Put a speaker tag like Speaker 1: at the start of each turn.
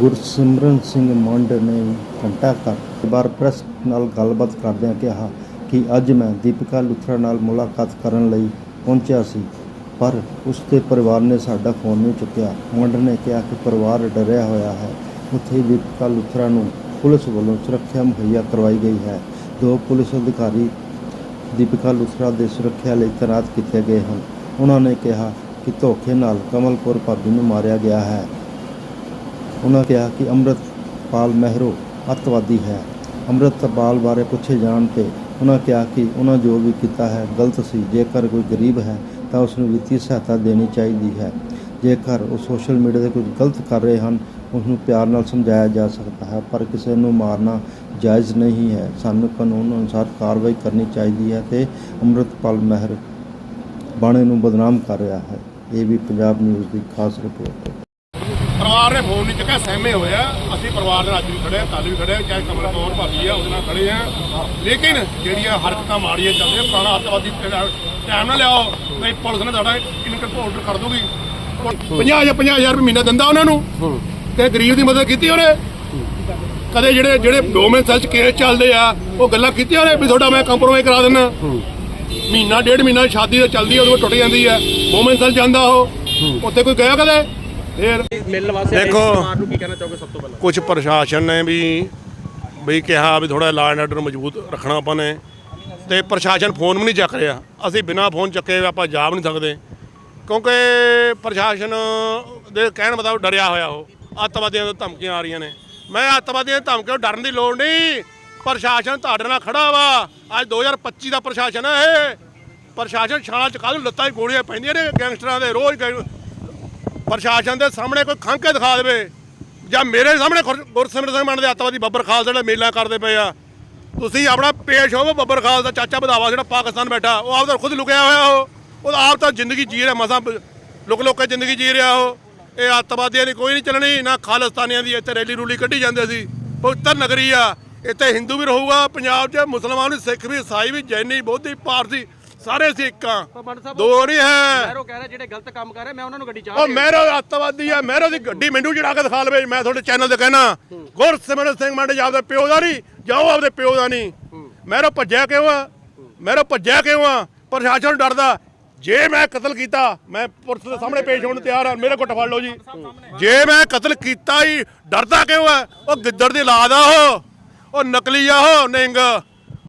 Speaker 1: ਗੁਰਸਿਮਰਨ ਸਿੰਘ ਮੰਡ ਨੇ ਘੰਟਾ ਘਰ ਬਾਰ ਪ੍ਰੈਸ ਨਾਲ ਗੱਲਬਾਤ ਕਰਦਿਆਂ ਕਿਹਾ ਕਿ ਅੱਜ ਮੈਂ ਦੀਪਿਕਾ ਲੁਥਰਾ ਨਾਲ ਮੁਲਾਕਾਤ ਕਰਨ ਲਈ ਪਹੁੰਚਿਆ ਸੀ, ਪਰ ਉਸ ਦੇ ਪਰਿਵਾਰ ਨੇ ਸਾਡਾ ਫੋਨ ਨਹੀਂ ਚੁੱਕਿਆ। ਮੰਡ ਨੇ ਕਿਹਾ ਕਿ ਪਰਿਵਾਰ ਡਰਿਆ ਹੋਇਆ ਹੈ। ਉੱਥੇ ਹੀ ਦੀਪਿਕਾ ਲੁਥਰਾ ਨੂੰ ਪੁਲਿਸ ਵੱਲੋਂ ਸੁਰੱਖਿਆ ਮੁਹੱਈਆ ਕਰਵਾਈ ਗਈ ਹੈ। ਦੋ ਪੁਲਿਸ ਅਧਿਕਾਰੀ ਦੀਪਿਕਾ ਲੁਥਰਾ ਦੇ ਸੁਰੱਖਿਆ ਲਈ ਤੈਨਾਤ ਕੀਤੇ ਗਏ ਹਨ। ਉਹਨਾਂ ਨੇ ਕਿਹਾ ਕਿ ਧੋਖੇ ਨਾਲ ਕਮਲਪੁਰ ਭਾਬੀ ਨੂੰ ਮਾਰਿਆ ਗਿਆ ਹੈ। ਉਹਨਾਂ ਕਿਹਾ ਕਿ ਅੰਮ੍ਰਿਤਪਾਲ ਮਹਿਰੋ ਅੱਤਵਾਦੀ ਹੈ। ਅੰਮ੍ਰਿਤਪਾਲ ਬਾਰੇ ਪੁੱਛੇ ਜਾਣ ਤੇ ਉਹਨਾਂ ਕਿਹਾ ਕਿ ਉਹਨਾਂ ਜੋ ਵੀ ਕੀਤਾ ਹੈ ਗਲਤ ਸੀ। ਜੇਕਰ ਕੋਈ ਗਰੀਬ ਹੈ ਤਾਂ ਉਸ ਨੂੰ ਵਿੱਤੀ ਸਹਾਇਤਾ ਦੇਣੀ ਚਾਹੀਦੀ ਹੈ। ਜੇਕਰ ਉਹ ਸੋਸ਼ਲ ਮੀਡੀਆ ਤੇ ਕੁਝ ਗਲਤ ਕਰ ਰਹੇ ਹਨ ਉਸ ਨੂੰ ਪਿਆਰ ਨਾਲ ਸਮਝਾਇਆ ਜਾ ਸਕਦਾ ਹੈ, ਪਰ ਕਿਸੇ ਨੂੰ ਮਾਰਨਾ ਜਾਇਜ਼ ਨਹੀਂ ਹੈ। ਸਾਨੂੰ ਕਾਨੂੰਨ ਅਨੁਸਾਰ ਕਾਰਵਾਈ ਕਰਨੀ ਚਾਹੀਦੀ ਹੈ ਤੇ ਅੰਮ੍ਰਿਤਪਾਲ ਮਹਿਰ ਬਾਣੇ ਨੂੰ ਬਦਨਾਮ ਕਰ ਰਿਹਾ ਹੈ। ਇਹ ਵੀ ਪੰਜਾਬ ਨਿਊਜ਼ ਦੀ ਖਾਸ ਰਿਪੋਰਟ। ਹੈ
Speaker 2: ਪਰਿਵਾਰ ਨੇ ਫੋਨ ਨਹੀਂ ਚੁੱਕਿਆ, ਸਹਿਮੇ ਹੋਇਆ ਅਸੀਂ ਪਰਿਵਾਰ ਨਾਲ ਅੱਜ ਵੀ ਖੜੇ ਹਾਂ ਕੱਲ ਵੀ ਖੜੇ ਹਾਂ ਚਾਹੇ ਕਮਲ ਕੌਰ ਭਾਬੀ ਆ, ਉਹਦੇ ਨਾਲ ਖੜੇ ਆ। ਲੇਕਿਨ ਜਿਹੜੀਆਂ ਹਰਕਤਾਂ ਮਾੜੀਆਂ ਚੱਲਦੀਆਂ, ਪੁਰਾਣਾ ਅੱਤਵਾਦੀ ਟਾਈਮ ਨਾ ਲਿਆਓ। ਨਹੀਂ, ਪੁਲਿਸ ਨੇ ਤੁਹਾਡਾ ਇਨਕਮ ਆਰਡਰ ਕਰ ਦੂਗੀ 50 ਜਾਂ 50000 ਰੁਪਏ ਮਹੀਨਾ ਦਿੰਦਾ ਉਹਨਾਂ ਨੂੰ। ਤੇ ਗਰੀਬ ਦੀ ਮਦਦ ਕੀਤੀ ਉਹਨੇ? ਕਦੇ ਜਿਹੜੇ ਜਿਹੜੇ ਡੋਮੈਨ ਸੈਲ ਚ ਕੇਸ ਚੱਲਦੇ ਆ, ਉਹ ਗੱਲਾਂ ਕੀਤੀਆਂ ਉਹਨੇ ਵੀ ਤੁਹਾਡਾ ਮੈਂ ਕੰਪਰੋਮਾਈਜ਼ ਕਰਾ ਦਿੰਦਾ ਮਹੀਨਾ, ਡੇਢ ਮਹੀਨਾ ਸ਼ਾਦੀ ਤਾਂ ਚੱਲਦੀ ਆ ਉਦੋਂ ਟੁੱਟ ਜਾਂਦੀ ਹੈ ਵੂਮਨ ਸੈਲ ਜਾਂਦਾ ਉਹ। ਉੱਥੇ ਕੋਈ ਗਿਆ ਕਦੇ? ਫੇਰ
Speaker 3: ਮਿਲਣ ਵਾਸਤੇ
Speaker 2: ਦੇਖੋ।
Speaker 3: ਆਏ ਪਰਿਵਾਰ ਨੂੰ ਕੀ ਕਹਿਣਾ ਚਾਹੋਗੇ ਸਭ ਤੋਂ ਪਹਿਲਾਂ?
Speaker 2: ਕੁਝ ਪ੍ਰਸ਼ਾਸਨ ਨੇ ਵੀ ਵੀ ਕਿਹਾ ਵੀ ਥੋੜਾ ਲਾਅ ਐਂਡ ਆਰਡਰ ਮਜ਼ਬੂਤ ਰੱਖਣਾ ਆਪਾਂ ਨੇ। ਤੇ ਪ੍ਰਸ਼ਾਸਨ ਫੋਨ ਵੀ ਨਹੀਂ ਚੱਕ ਰਿਹਾ। ਅਸੀਂ ਬਿਨਾ ਫੋਨ ਚੱਕੇ ਆਪਾਂ ਜਾ ਵੀ ਨਹੀਂ ਸਕਦੇ। ਕਿਉਂਕਿ ਪ੍ਰਸ਼ਾਸਨ ਦੇ ਕਹਿਣ ਮੁਤਾਬਕ ਡਰਿਆ ਹੋਇਆ ਉਹ। ਅੱਤਵਾਦੀਆਂ ਤੋਂ ਧਮਕੀਆਂ ਆ ਰਹੀਆਂ ਨੇ। ਮੈਂ ਅੱਤਵਾਦੀਆਂ ਦੀ ਧਮਕੀਆਂ ਡਰਨ ਦੀ ਲੋੜ ਨਹੀਂ। ਪ੍ਰਸ਼ਾਸਨ ਤੁਹਾਡੇ ਨਾਲ ਖੜਾ ਵਾ। ਅੱਜ 2025 ਦਾ ਪ੍ਰਸ਼ਾਸਨ ਹੈ ਇਹ। ਪ੍ਰਸ਼ਾਸਨ ਛਾਲਾਂ ਚ ਕਾਹਨੂੰ ਲੱਤਾਂ 'ਚ ਗੋਲੀਆਂ ਪੈਂਦੀਆਂ ਨੇ ਗੈਂਗਸਟਰਾਂ ਦੇ। ਰੋਜ਼ ਪ੍ਰਸ਼ਾਸਨ ਦੇ ਸਾਹਮਣੇ ਕੋਈ ਖੰਘ ਕੇ ਦਿਖਾ ਦੇਵੇ ਜਾਂ ਮੇਰੇ ਸਾਹਮਣੇ ਗੁਰ- ਗੁਰਸਿਮਰਨ ਸਿੰਘ ਮਾਨ ਦੇ ਅੱਤਵਾਦੀ ਬੱਬਰ ਖਾਲਸਾ ਜਿਹੜੇ ਮੇਲਾ ਕਰਦੇ ਪਏ ਆ। ਤੁਸੀਂ ਆਪਣਾ ਪੇਸ਼ ਹੋਵੋ ਬੱਬਰ ਖਾਲਸਾ ਚਾਚਾ ਵਧਾਵਾ ਜਿਹੜਾ ਪਾਕਿਸਤਾਨ ਬੈਠਾ, ਉਹ ਆਪ ਤਾਂ ਖੁਦ ਲੁਕਿਆ ਹੋਇਆ ਉਹ। ਉਹ ਆਪ ਤਾਂ ਜ਼ਿੰਦਗੀ ਜੀ ਰਿਹਾ, ਮਸਾਂ ਲੁਕ ਲੁਕ ਕੇ ਜ਼ਿੰਦਗੀ ਜੀ ਰਿਹਾ ਉਹ। ਇਹ ਅੱਤਵਾਦੀਆਂ ਦੀ ਕੋਈ ਨਹੀਂ ਚੱਲਣੀ, ਨਾ ਖਾਲਿਸਤਾਨੀਆਂ ਦੀ, ਇੱਥੇ ਰੈਲੀ ਰੂਲੀ ਕੱਢੀ ਜਾਂਦੇ ਸੀ। ਪਵਿੱਤਰ ਨਗਰੀ ਆ, ਇੱਥੇ ਹਿੰਦੂ ਵੀ ਰਹੂਗਾ, ਪੰਜਾਬ 'ਚ ਮੁਸਲਮਾਨ ਵੀ, ਸਿੱਖ ਵੀ ਈਸਾਈ ਵੀ, ਜੈਨੀ, ਬੋਧੀ, ਪਾਰਸੀ ਸਾਰੇ ਆ
Speaker 3: ਮੰਡ ਸਾਹਿਬ
Speaker 2: ਦੋ ਨਹੀਂ ਹੈ।
Speaker 3: ਮੈਰੋ ਕਹਿ ਰਿਹਾ ਜਿਹੜੇ ਗਲਤ ਕੰਮ ਕਰ ਰਹੇ ਮੈਂ ਉਹਨਾਂ ਨੂੰ ਗੱਡੀ ਚਾਹ
Speaker 2: ਉਹ ਮਹਿਰੋ ਅੱਤਵਾਦੀ ਆ ਮਹਿਰੋ ਦੀ ਗੱਡੀ ਮੈਨੂੰ ਚੜਾ ਕੇ ਦਿਖਾ ਲਵੇ ਮੈਂ ਤੁਹਾਡੇ ਚੈਨਲ ਤੇ ਕਹਿਣਾ। ਗੁਰਸਿਮਰਨ ਸਿੰਘ ਮੰਡ ਆਪਦੇ ਪਿਓ ਦਾ ਨਹੀਂ ਜਾਓ ਆਪਦੇ ਪਿਓ ਦਾ ਨਹੀਂ। ਮਹਿਰੋ ਭੱਜਿਆ ਕਿਉਂ ਆ? ਮਹਿਰੋ ਭੱਜਿਆ ਕਿਉਂ ਆ? ਪ੍ਰਸ਼ਾਸਨ ਡਰਦਾ। ਜੇ ਮੈਂ ਕਤਲ ਕੀਤਾ ਮੈਂ ਪੁਲਿਸ ਦੇ ਸਾਹਮਣੇ ਪੇਸ਼ ਹੋਣ ਨੂੰ ਤਿਆਰ ਆ ਮੇਰੇ ਕੋਲ ਫੜ ਲਓ ਜੀ। ਜੇ ਮੈਂ ਕਤਲ ਕੀਤਾ ਹੀ ਡਰਦਾ ਕਿਉਂ ਆ? ਉਹ ਗਿੱਦੜ ਦੀ ਔਲਾਦ ਆ ਉਹ। ਉਹ ਨਕਲੀ ਆ ਉਹ ਨਿੰਗ।